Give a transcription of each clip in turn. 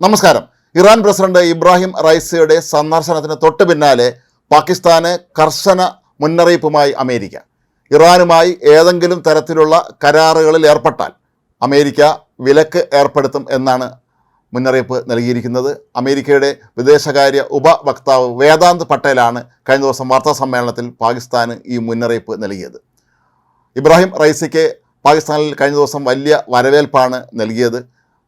നമസ്കാരം. Iran president Ibrahim റൈസിയുടെ സന്ദർശനത്തിന് തൊട്ട് പിന്നാലെ പാകിസ്ഥാന് കർശന മുന്നറിയിപ്പുമായി അമേരിക്ക. ഇറാനുമായി ഏതെങ്കിലും തരത്തിലുള്ള കരാറുകളിൽ ഏർപ്പെട്ടാൽ അമേരിക്ക വിലക്ക് ഏർപ്പെടുത്തും എന്നാണ് മുന്നറിയിപ്പ് നൽകിയിരിക്കുന്നത്. അമേരിക്കയുടെ വിദേശകാര്യ ഉപവക്താവ് വേദാന്ത് പട്ടേലാണ് കഴിഞ്ഞ ദിവസം വാർത്താ സമ്മേളനത്തിൽ പാകിസ്ഥാന് ഈ മുന്നറിയിപ്പ് നൽകിയത്. ഇബ്രാഹിം റൈസിക്ക് പാകിസ്ഥാനിൽ കഴിഞ്ഞ ദിവസം വലിയ വരവേൽപ്പാണ് നൽകിയത്.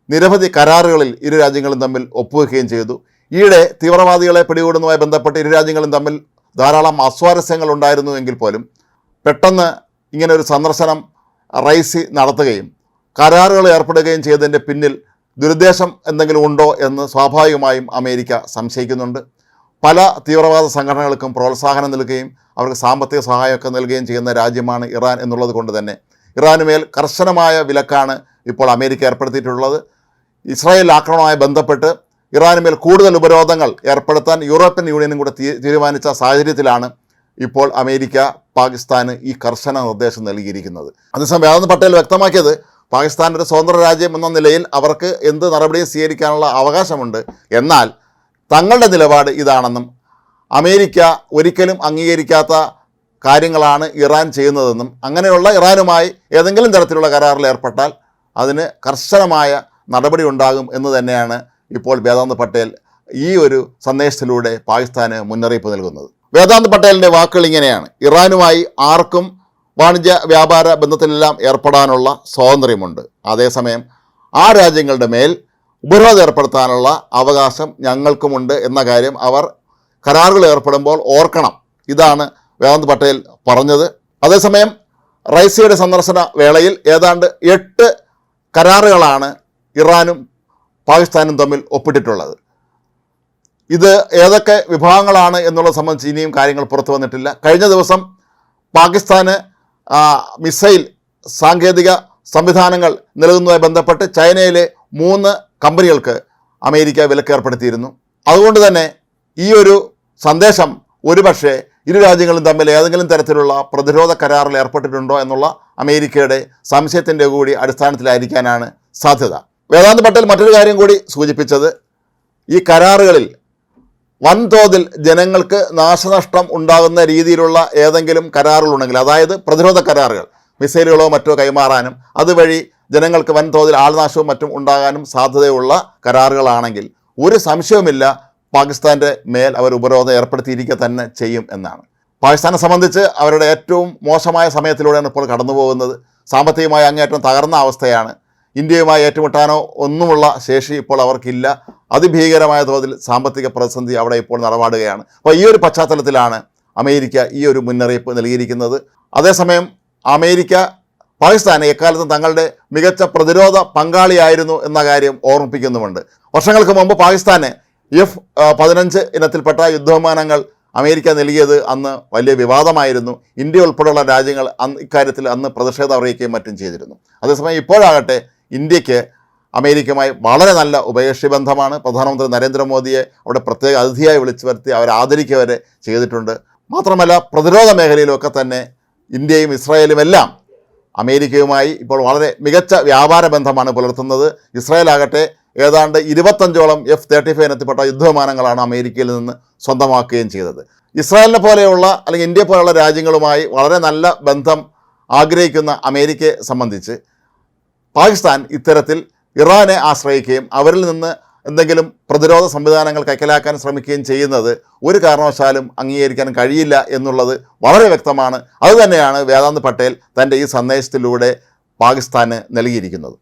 നിരവധി കരാറുകളിൽ ഇരു രാജ്യങ്ങളും തമ്മിൽ ഒപ്പുവെക്കുകയും ചെയ്തു. ഈയിടെ തീവ്രവാദികളെ പിടികൂടുന്നതുമായി ബന്ധപ്പെട്ട് ഇരു രാജ്യങ്ങളും തമ്മിൽ ധാരാളം അസ്വാരസ്യങ്ങൾ ഉണ്ടായിരുന്നു എങ്കിൽ പോലും പെട്ടെന്ന് ഇങ്ങനെ ഒരു സന്ദർശനം റൈസി നടത്തുകയും കരാറുകൾ ഏർപ്പെടുകയും ചെയ്തതിന്റെ പിന്നിൽ ദുരുദ്ദേശം എന്തെങ്കിലും ഉണ്ടോ എന്ന് സ്വാഭാവികമായും അമേരിക്ക സംശയിക്കുന്നുണ്ട്. പല തീവ്രവാദ സംഘടനകൾക്കും പ്രോത്സാഹനം നൽകുകയും അവർക്ക് സാമ്പത്തിക സഹായമൊക്കെ നൽകുകയും ചെയ്യുന്ന രാജ്യമാണ് ഇറാൻ എന്നുള്ളത് കൊണ്ട് തന്നെ. ഇറാനുമേൽ കർശനമായ വിലക്കാണ് ഇപ്പോൾ അമേരിക്ക ഏർപ്പെടുത്തിയിട്ടുള്ളത്. ഇസ്രായേൽ ആക്രമണവുമായി ബന്ധപ്പെട്ട് ഇറാനുമേൽ കൂടുതൽ ഉപരോധങ്ങൾ ഏർപ്പെടുത്താൻ യൂറോപ്യൻ യൂണിയനും കൂടെ തീരുമാനിച്ച സാഹചര്യത്തിലാണ് ഇപ്പോൾ അമേരിക്ക പാകിസ്ഥാന് ഈ കർശന നിർദ്ദേശം നൽകിയിരിക്കുന്നത്. അതേസമയം വേദന പട്ടേൽ വ്യക്തമാക്കിയത് പാകിസ്ഥാൻ ഒരു സ്വതന്ത്ര രാജ്യം എന്ന നിലയിൽ അവർക്ക് എന്ത് നടപടിയും സ്വീകരിക്കാനുള്ള അവകാശമുണ്ട്. എന്നാൽ തങ്ങളുടെ നിലപാട് ഇതാണെന്നും അമേരിക്ക ഒരിക്കലും അംഗീകരിക്കാത്ത കാര്യങ്ങളാണ് ഇറാൻ ചെയ്യുന്നതെന്നും അങ്ങനെയുള്ള ഇറാനുമായി ഏതെങ്കിലും തരത്തിലുള്ള കരാറിൽ ഏർപ്പെട്ടാൽ അതിന് കർശനമായ നടപടി ഉണ്ടാകും എന്ന് തന്നെയാണ് ഇപ്പോൾ വേദാന്ത് പട്ടേൽ ഈ ഒരു സന്ദേശത്തിലൂടെ പാകിസ്ഥാന് മുന്നറിയിപ്പ് നൽകുന്നത്. വേദാന്ത് പട്ടേലിന്റെ വാക്കുകൾ ഇങ്ങനെയാണ്. ഇറാനുമായി ആർക്കും വാണിജ്യ വ്യാപാര ബന്ധത്തിലെല്ലാം ഏർപ്പെടാനുള്ള സ്വാതന്ത്ര്യമുണ്ട്. അതേസമയം ആ രാജ്യങ്ങളുടെ മേൽ ഉപരോധം ഏർപ്പെടുത്താനുള്ള അവകാശം ഞങ്ങൾക്കുമുണ്ട് എന്ന കാര്യം അവർ കരാറുകൾ ഏർപ്പെടുമ്പോൾ ഓർക്കണം. ഇതാണ് വേദാന്ത് പട്ടേൽ പറഞ്ഞത്. അതേസമയം റൈസിയുടെ സന്ദർശന വേളയിൽ ഏതാണ്ട് എട്ട് കരാറുകളാണ് ഇറാനും പാകിസ്ഥാനും തമ്മിൽ ഒപ്പിട്ടിട്ടുള്ളത്. ഇത് ഏതൊക്കെ വിഭാഗങ്ങളാണ് എന്നുള്ളത് സംബന്ധിച്ച് ഇനിയും കാര്യങ്ങൾ പുറത്തു വന്നിട്ടില്ല. കഴിഞ്ഞ ദിവസം പാകിസ്ഥാന് മിസൈൽ സാങ്കേതിക സംവിധാനങ്ങൾ നൽകുന്നതുമായി ബന്ധപ്പെട്ട് ചൈനയിലെ മൂന്ന് കമ്പനികൾക്ക് അമേരിക്ക വിലക്കേർപ്പെടുത്തിയിരുന്നു അതുകൊണ്ട് തന്നെ ഈ ഒരു സന്ദേശം ഒരുപക്ഷെ ഇരു രാജ്യങ്ങളും തമ്മിൽ ഏതെങ്കിലും തരത്തിലുള്ള പ്രതിരോധ കരാറിൽ ഏർപ്പെട്ടിട്ടുണ്ടോ എന്നുള്ള അമേരിക്കയുടെ സംശയത്തിന്റെ കൂടി അടിസ്ഥാനത്തിലായിരിക്കാനാണ് സാധ്യത. വേദാന്ത് പട്ടേൽ മറ്റൊരു കാര്യം കൂടി സൂചിപ്പിച്ചത് ഈ കരാറുകളിൽ വൻതോതിൽ ജനങ്ങൾക്ക് നാശനഷ്ടം ഉണ്ടാകുന്ന രീതിയിലുള്ള ഏതെങ്കിലും കരാറുകളുണ്ടെങ്കിൽ അതായത് പ്രതിരോധ കരാറുകൾ മിസൈലുകളോ മറ്റോ കൈമാറാനും അതുവഴി ജനങ്ങൾക്ക് വൻതോതിൽ ആൾനാശവും മറ്റും ഉണ്ടാകാനും സാധ്യതയുള്ള കരാറുകളാണെങ്കിൽ ഒരു സംശയവുമില്ല പാകിസ്ഥാന്റെ മേൽ അവർ ഉപരോധം ഏർപ്പെടുത്തിയിരിക്കുക തന്നെ ചെയ്യും എന്നാണ്. പാകിസ്ഥാനെ സംബന്ധിച്ച് അവരുടെ ഏറ്റവും മോശമായ സമയത്തിലൂടെയാണ് ഇപ്പോൾ കടന്നു പോകുന്നത് സാമ്പത്തികമായി അങ്ങേയറ്റം തകർന്ന അവസ്ഥയാണ് ഇന്ത്യയുമായി ഏറ്റുമുട്ടാനോ ഒന്നുമുള്ള ശേഷി ഇപ്പോൾ അവർക്കില്ല. അതിഭീകരമായ തോതിൽ സാമ്പത്തിക പ്രതിസന്ധി അവിടെ ഇപ്പോൾ നടപാടുകയാണ്. അപ്പോൾ ഈ ഒരു പശ്ചാത്തലത്തിലാണ് അമേരിക്ക ഈ ഒരു മുന്നറിയിപ്പ് നൽകിയിരിക്കുന്നത്. അതേസമയം അമേരിക്ക പാകിസ്ഥാനെ എക്കാലത്തും തങ്ങളുടെ മികച്ച പ്രതിരോധ പങ്കാളിയായിരുന്നു എന്ന കാര്യം ഓർമ്മിപ്പിക്കുന്നുമുണ്ട്. വർഷങ്ങൾക്ക് മുമ്പ് പാകിസ്ഥാന് എഫ് പതിനഞ്ച് ഇനത്തിൽപ്പെട്ട യുദ്ധവിമാനങ്ങൾ അമേരിക്ക നൽകിയത് അന്ന് വലിയ വിവാദമായിരുന്നു. ഇന്ത്യ ഉൾപ്പെടെയുള്ള രാജ്യങ്ങൾ അന്ന് ഇക്കാര്യത്തിൽ അന്ന് പ്രതിഷേധം അറിയിക്കുകയും മറ്റും ചെയ്തിരുന്നു. അതേസമയം ഇപ്പോഴാകട്ടെ ഇന്ത്യയ്ക്ക് അമേരിക്കയുമായി വളരെ നല്ല ഉഭയകക്ഷി ബന്ധമാണ്. പ്രധാനമന്ത്രി നരേന്ദ്രമോദിയെ അവിടെ പ്രത്യേക അതിഥിയായി വിളിച്ചു വരുത്തി അവരെ ആദരിക്കുക വരെ ചെയ്തിട്ടുണ്ട്. മാത്രമല്ല പ്രതിരോധ മേഖലയിലൊക്കെ തന്നെ ഇന്ത്യയും ഇസ്രായേലും എല്ലാം അമേരിക്കയുമായി ഇപ്പോൾ വളരെ മികച്ച വ്യാപാര ബന്ധമാണ് പുലർത്തുന്നത്. ഇസ്രായേൽ ആകട്ടെ ഏതാണ്ട് ഇരുപത്തഞ്ചോളം എഫ് തേർട്ടി ഫൈവ് ഇനത്തിൽപ്പെട്ട യുദ്ധവിമാനങ്ങളാണ് അമേരിക്കയിൽ നിന്ന് സ്വന്തമാക്കുകയും ചെയ്തത്. ഇസ്രായേലിനെ പോലെയുള്ള അല്ലെങ്കിൽ ഇന്ത്യ പോലെയുള്ള രാജ്യങ്ങളുമായി വളരെ നല്ല ബന്ധം ആഗ്രഹിക്കുന്ന അമേരിക്കയെ സംബന്ധിച്ച് പാകിസ്ഥാൻ ഇത്തരത്തിൽ ഇറാനെ ആശ്രയിക്കുകയും അവരിൽ നിന്ന് എന്തെങ്കിലും പ്രതിരോധ സംവിധാനങ്ങൾ കൈക്കലാക്കാൻ ശ്രമിക്കുകയും ചെയ്യുന്നത് ഒരു കാരണവശാലും അംഗീകരിക്കാൻ കഴിയില്ല എന്നുള്ളത് വളരെ വ്യക്തമാണ്. അതുതന്നെയാണ് വേദാന്ത് പട്ടേൽ തന്റെ ഈ സന്ദേശത്തിലൂടെ പാകിസ്ഥാന് നൽകിയിരിക്കുന്നത്.